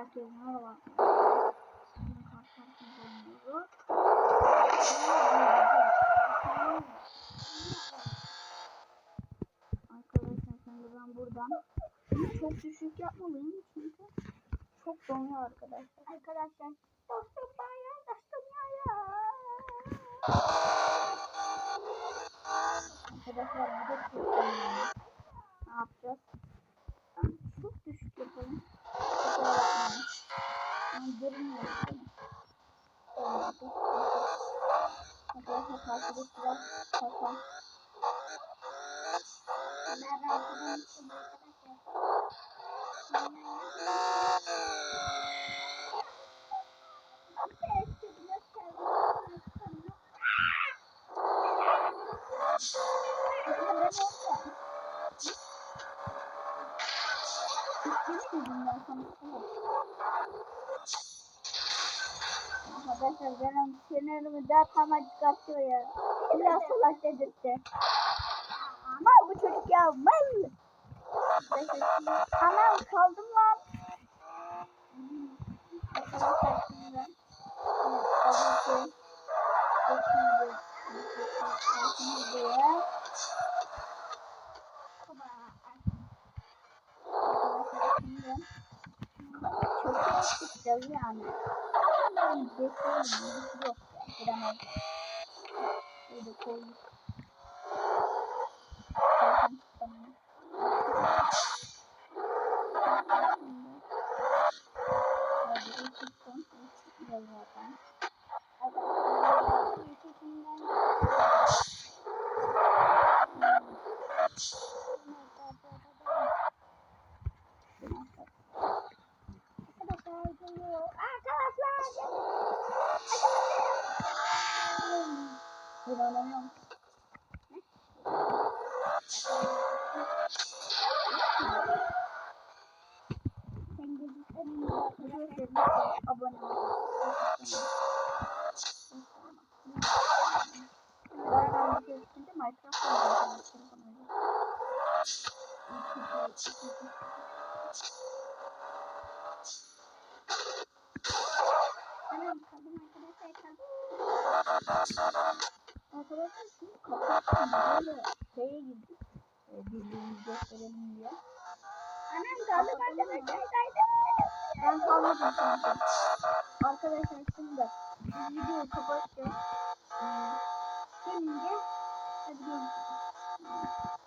Herkese merhaba. Sizin karşınızda oynuyoruz. Arkadaşlar şimdi ben buradan çok düşük yapmalıyım çünkü çok donuyor arkadaşlar. Arkadaşlar dostum ya dostum ya. Arkadaşlar bu da çok donuyor. Ne yapacağız? Ben çok düşük yapalım. Ben görünmüyor değil mi? Olmadı. Arkadaşlar karşıda sıra kafa. Arkadaşlar. Sinirimi daha tam çıkartıyor ya. İlla salak dedirtti. Mal bu çocuk ya mal. Anam kaldım lan. Çok yani. Ben bekliyorum. Yok ya. Giremedim. Şöyle koyduk. Zaten tutamıyorum. Hadi ilk tuttum. İlk tutmuyor kaldım arkadaşlar şimdi kapattım böyle şeye girdik. Birliğimizi gösterelim diye. Anam kaldım arkadaşlar kaydım. Ben kalmadım şimdi. Arkadaşlar şimdi biz videoyu kapatacağız. Ee, Şimdi hadi. Kapatıyorum.